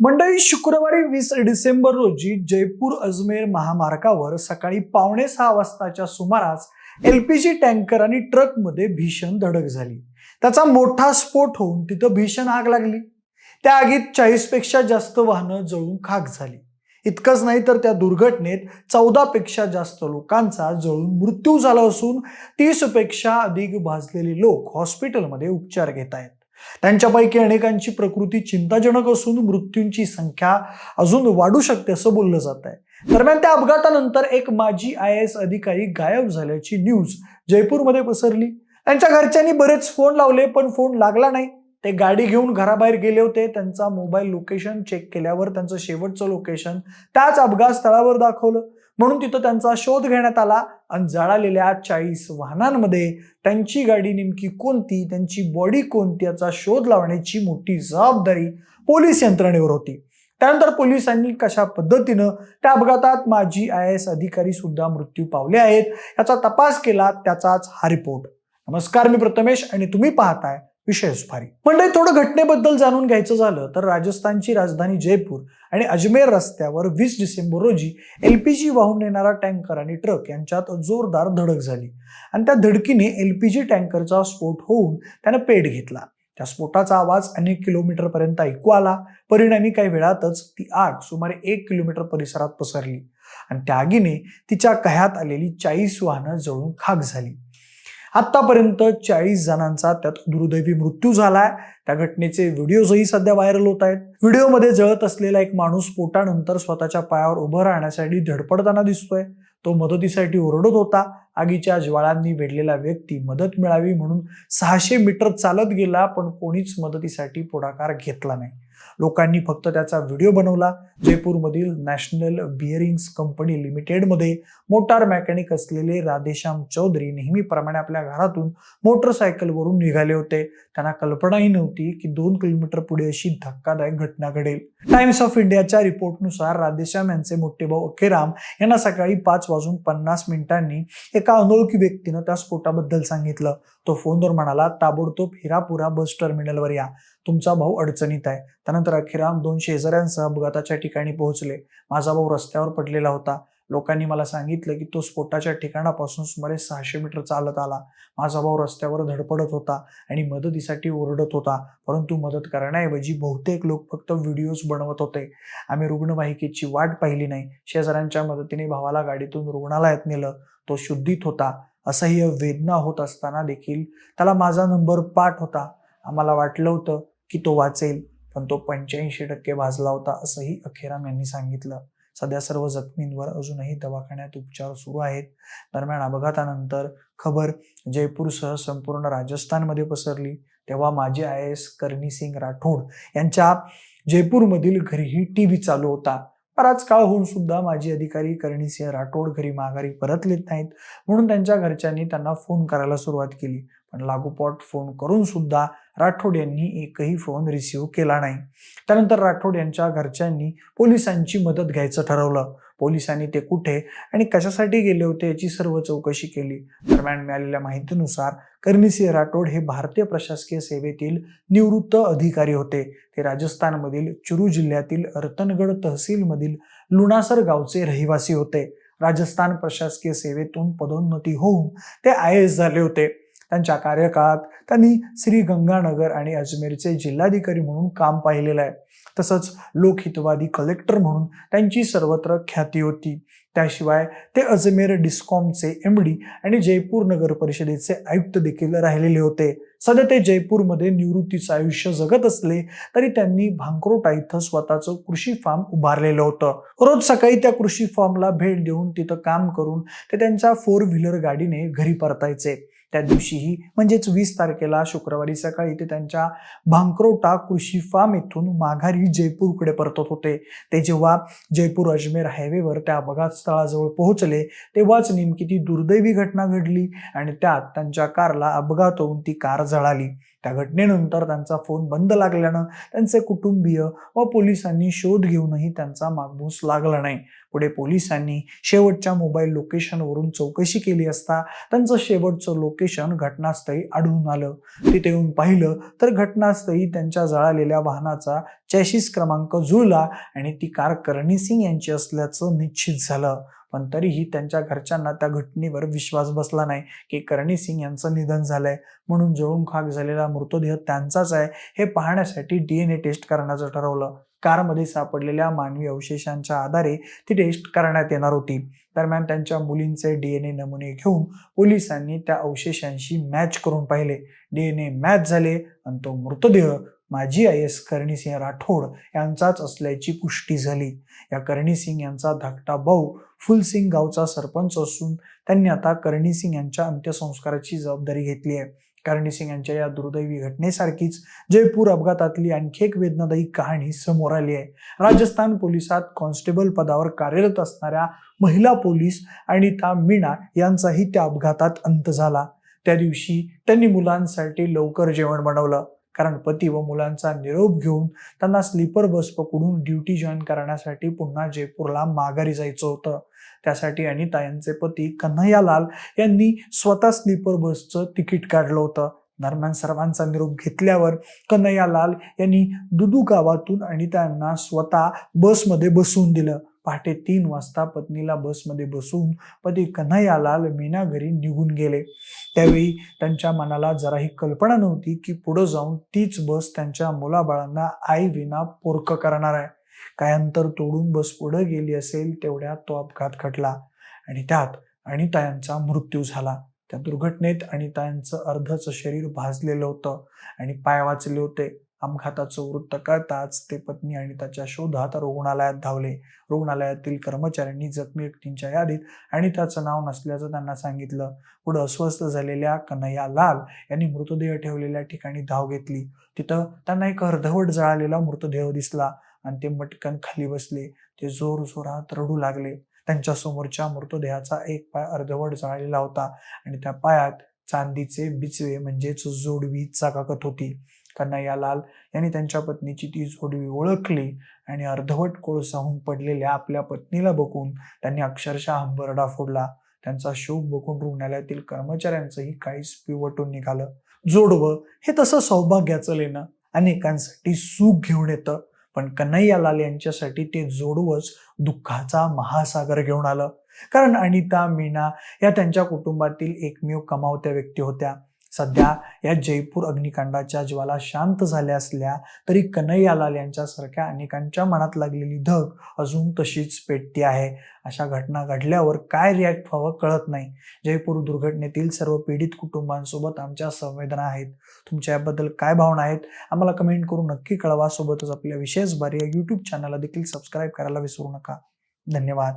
मंडळी शुक्रवारी वीस डिसेंबर रोजी जयपूर अजमेर महामार्गावर सकाळी पावणे सहा वाजताच्या सुमारास एलपीजी टँकर आणि ट्रकमध्ये भीषण धडक झाली. त्याचा मोठा स्फोट होऊन तिथं भीषण आग लागली. त्या आगीत चाळीसपेक्षा जास्त वाहनं जळून खाक झाली. इतकंच नाही तर त्या दुर्घटनेत चौदापेक्षा जास्त लोकांचा जळून मृत्यू झाला असून तीसपेक्षा अधिक भाजलेले लोक हॉस्पिटलमध्ये उपचार घेत आहेत. त्यांच्यापैकी अनेकांची प्रकृती चिंताजनक असून मृत्यूंची संख्या अजून वाढू शकते असं बोललं जात आहे. दरम्यान त्या अपघातानंतर एक माजी आय एस अधिकारी गायब झाल्याची न्यूज जयपूरमध्ये पसरली. त्यांच्या घरच्यांनी बरेच फोन लावले पण फोन लागला नाही. ते गाडी घेऊन घराबाहेर गेले होते. त्यांचा मोबाईल लोकेशन चेक केल्यावर त्यांचं शेवटचं लोकेशन त्याच अपघात स्थळावर दाखवलं. म्हणून तिथं त्यांचा शोध घेण्यात आला आणि जळालेल्या चाळीस वाहनांमध्ये त्यांची गाडी नेमकी कोणती त्यांची बॉडी कोणती याचा शोध लावण्याची मोठी जबाबदारी पोलीस यंत्रणेवर होती. त्यानंतर पोलिसांनी कशा पद्धतीनं त्या अपघातात माजी आय एस अधिकारी सुद्धा मृत्यू पावले आहेत याचा तपास केला त्याचाच हा रिपोर्ट नमस्कार मी प्रथमेश आणि तुम्ही पाहताय विशेष फारी म्हणजे थोडं घटनेबद्दल जाणून घ्यायचं झालं तर राजस्थानची राजधानी जयपूर आणि अजमेर रस्त्यावर वीस डिसेंबर रोजी एलपीजी वाहून नेणारा टँकर आणि ट्रक यांच्यात जोरदार धडक झाली. आणि त्या धडकीने एलपीजी टँकरचा स्फोट होऊन त्यानं पेट घेतला. त्या स्फोटाचा आवाज अनेक किलोमीटरपर्यंत ऐकू आला. परिणामी काही वेळातच ती आग सुमारे एक किलोमीटर परिसरात पसरली. आणि त्या आगीने तिच्या कह्यात आलेली चाळीस वाहनं जळून खाक झाली. आत्तापर्यंत चाळीस जणांचा त्यात दुर्दैवी मृत्यू झालाय. त्या घटनेचे व्हिडिओजही सध्या व्हायरल होत आहेत. व्हिडिओमध्ये जळत असलेला एक माणूस पोटानंतर स्वतःच्या पायावर उभं राहण्यासाठी धडपडताना दिसतोय. तो मदतीसाठी ओरडत होता. आगीच्या ज्वाळांनी वेढलेला व्यक्ती मदत मिळावी म्हणून सहाशे मीटर चालत गेला पण कोणीच मदतीसाठी पुढाकार घेतला नाही. लोकांनी फक्त त्याचा व्हिडिओ बनवला. जयपूरमधील नॅशनल बिअरिंग्स कंपनी लिमिटेडमध्ये मोटार मेकॅनिक असलेले राधेश्याम चौधरी नेहमीप्रमाणे आपल्या घरातून मोटरसायकलवरून निघाले होते. त्यांना कल्पनाही नव्हती की दोन किलोमीटर पुढे अशी धक्कादायक घटना घडेल. टाइम्स ऑफ इंडियाच्या रिपोर्टनुसार राधेश्याम यांचे मोठे भाऊ अखेराम यांना सकाळी पाच वाजून पन्नास मिनिटांनी एका अनोळखी व्यक्तीनं त्या स्फोटाबद्दल सांगितलं. तो फोनवर म्हणाला ताबडतोब हिरापुरा बस टर्मिनलवर या. तुमचा भाऊ अडचणीत आहे. त्यानंतर अखेराम दोन शेजाऱ्यांसह अपघाताच्या ठिकाणी पोहोचले. माझा भाऊ रस्त्यावर पडलेला होता. लोकांनी मला सांगितलं की तो स्फोटाच्या ठिकाणापासून सुमारे सहाशे मीटर चालत आला. माझा भाऊ रस्त्यावर धडपडत होता आणि मदतीसाठी ओरडत होता. परंतु मदत करण्याऐवजी बहुतेक लोक फक्त व्हिडिओज बनवत होते. आम्ही रुग्णवाहिकेची वाट पाहिली नाही. शेजाऱ्यांच्या मदतीने भावाला गाडीतून रुग्णालयात नेलं. तो शुद्धीत होता. असह्य वेदना होत असताना देखील त्याला माझा नंबर पाठ होता. आम्हाला वाटलं होतं की तो वाचेल पण तो पंच्याऐंशी टक्के भाजला होता असंही अखेराम यांनी सांगितलं. सध्या सर्व जखमींवर अजूनही दवाखान्यात उपचार सुरू आहेत. दरम्यान अपघातानंतर खबर जयपूरसह संपूर्ण राजस्थानमध्ये पसरली. तेव्हा माजी आय एस करणी सिंग राठोड यांच्या जयपूरमधील घरीही टी व्ही चालू होता. बराच काळ होऊन सुद्धा माजी अधिकारी करणीसिंह राठोड घरी माघारी परतलेत नाहीत. म्हणून त्यांच्या घरच्यांनी त्यांना फोन करायला सुरुवात केली. पण लागोपाठ फोन करून सुद्धा राठोड यांनी एकही फोन रिसिव्ह केला नाही. त्यानंतर राठोड यांच्या घरच्यांनी पोलिसांची मदत घ्यायचं ठरवलं. पोलिसांनी ते कुठे आणि कशासाठी गेले होते याची सर्व चौकशी केली. दरम्यान मिळालेल्या माहितीनुसार कर्णिसिंह राठोड हे भारतीय प्रशासकीय सेवेतील निवृत्त अधिकारी होते. ते राजस्थानमधील चुरू जिल्ह्यातील रतनगड तहसीलमधील लुणासर गावचे रहिवासी होते. राजस्थान प्रशासकीय सेवेतून पदोन्नती होऊन ते आय एस झाले होते. त्यांच्या कार्यकाळात त्यांनी श्री गंगानगर आणि अजमेरचे जिल्हाधिकारी म्हणून काम पाहिलेलं आहे. तसंच लोकहितवादी कलेक्टर म्हणून त्यांची सर्वत्र ख्याती होती. त्याशिवाय ते अजमेर डिस्कॉमचे एम डी आणि जयपूर नगर परिषदेचे आयुक्त देखील राहिलेले होते. सध्या ते जयपूरमध्ये निवृत्तीचं आयुष्य जगत असले तरी त्यांनी भांकरोटा इथं स्वतःचं कृषी फार्म उभारलेलं होतं. रोज सकाळी त्या कृषी फार्मला भेट देऊन तिथं काम करून ते त्यांच्या फोर व्हीलर गाडीने घरी परतायचे. त्या दिवशीही म्हणजेच वीस तारखेला शुक्रवारी सकाळी ते त्यांच्या भांकरोटा कृषी फार्म येथून माघारी जयपूरकडे परतत होते. ते जेव्हा जयपूर अजमेर हायवेवर त्या अपघात स्थळाजवळ पोहोचले तेव्हाच नेमकी ती दुर्दैवी घटना घडली आणि त्यात त्यांच्या कारला अपघात होऊन ती कार जळाली. त्या घटनेनंतर त्यांचा फोन बंद लागल्यानं त्यांचे कुटुंबीय व पोलिसांनी शोध घेऊनही त्यांचा मागमूस लागला नाही. पुढे पोलिसांनी शेवटच्या मोबाईल लोकेशनवरून चौकशी केली असता त्यांचं शेवटचं लोकेशन घटनास्थळी आढळून आलं. तिथे येऊन पाहिलं तर घटनास्थळी त्यांच्या जळालेल्या वाहनाचा चॅशिस क्रमांक जुळला आणि ती कार करणी सिंग यांची असल्याचं निश्चित झालं. पण तरीही त्यांच्या घरच्यांना त्या घटनेवर विश्वास बसला नाही की करणी सिंग यांचं निधन झालंय. म्हणून जळून खाक झालेला मृतदेह त्यांचाच आहे हे पाहण्यासाठी डीएनए टेस्ट करण्याचं ठरवलं. कारमध्ये सापडलेल्या मानवी अवशेषांच्या आधारे ती टेस्ट करण्यात येणार होती. दरम्यान त्यांच्या मुलींचे डीएनए नमुने घेऊन पोलिसांनी त्या अवशेषांशी मॅच करून पाहिले. डीएनए मॅच झाले आणि तो मृतदेह माजी आय एस करणीसिंह राठोड यांचाच असल्याची पुष्टी झाली. या करणीसिंग यांचा धाकटा भाऊ फुलसिंग गावचा सरपंच असून त्यांनी आता करणीसिंग यांच्या अंत्यसंस्काराची जबाबदारी घेतली आहे. करणीसिंग यांच्या या दुर्दैवी घटनेसारखीच जयपूर अपघातातली आणखी एक वेदनादायी कहाणी समोर आली आहे. राजस्थान पोलिसात कॉन्स्टेबल पदावर कार्यरत असणाऱ्या महिला पोलीस अनिता मीणा यांचाही त्या अपघातात अंत झाला. त्या दिवशी त्यांनी मुलांसाठी लवकर जेवण बनवलं. कारण पती व मुलांचा निरोप घेऊन त्यांना स्लीपर बस पकडून ड्युटी जॉईन करण्यासाठी पुन्हा जयपूरला माघारी जायचं होतं. त्यासाठी अनिता यांचे पती कन्हैयालाल यांनी स्वतः स्लीपर बसचं तिकीट काढलं होतं. दरम्यान सर्वांचा निरोप घेतल्यावर कन्हैयालाल यांनी दुदू गावातून अनिता यांना स्वतः बसमध्ये बसवून दिलं. पहाटे तीन वाजता पत्नीला बसमध्ये बसून पती कन्हैयालाल मीना घरी निघून गेले. त्यावेळी त्यांच्या मनाला जराही कल्पना नव्हती की पुढं जाऊन तीच बस त्यांच्या मुलाबाळांना आई विना पोरक करणार आहे. काय अंतर तोडून बस पुढे गेली असेल तेवढ्यात तो अपघात घडला आणि त्यात अनिता यांचा मृत्यू झाला. त्या दुर्घटनेत अनिता यांचं अर्धच शरीर भाजलेलं होतं आणि पाय वाचले होते. अपघाताचं वृत्त कळताच ते पत्नी आणि त्याच्या शोधात रुग्णालयात धावले. रुग्णालयातील कर्मचाऱ्यांनी जखमी व्यक्तींच्या यादीत आणि त्याचं नाव नसल्याचं त्यांना सांगितलं. पुढे अस्वस्थ झालेल्या कन्हैया लाल यांनी मृतदेह ठेवलेल्या ठिकाणी धाव घेतली. तिथं त्यांना एक अर्धवट जळालेला मृतदेह दिसला. आणि ते मटकन खाली बसले. ते जोर जोरात रडू लागले. त्यांच्या समोरच्या मृतदेहाचा एक पाय अर्धवट जळालेला होता आणि त्या पायात चांदीचे बिचवे म्हणजेच जोडवी चाकाकत होती. कन्हैयालाल यांनी त्यांच्या पत्नीची ती जोडवी ओळखली आणि अर्धवट कोळसाहून पडलेल्या आपल्या पत्नीला बघून त्यांनी अक्षरशः हंबरडा फोडला. त्यांचा शोक बघून रुग्णालयातील कर्मचाऱ्यांचंही काहीच पिवटून निघालं. जोडवं हे तसं सौभाग्याचं लेणं अनेकांसाठी सुख घेऊन येतं. पण कन्हैयालाल यांच्यासाठी ते जोडवंच दुःखाचा महासागर घेऊन आलं. कारण अनिता मीना या त्यांच्या कुटुंबातील एकमेव कमावत्या व्यक्ती होत्या. सध्या या जयपूर अग्निकांडाच्या ज्वाला शांत झाल्या असल्या तरी कन्हैयालाल यांच्यासारख्या अनेकांच्या मनात लागलेली धग अजून तशीच पेटती आहे. अशा घटना घडल्यावर काय रिॲक्ट व्हावं कळत नाही. जयपूर दुर्घटनेतील सर्व पीडित कुटुंबांसोबत आमच्या संवेदना आहेत. तुमच्या याबद्दल काय भावना आहेत? आम्हाला कमेंट करून नक्की कळवा. सोबतच आपल्या विशेष बारी या यूट्यूब चॅनलला देखील सबस्क्राईब करायला विसरू नका. धन्यवाद.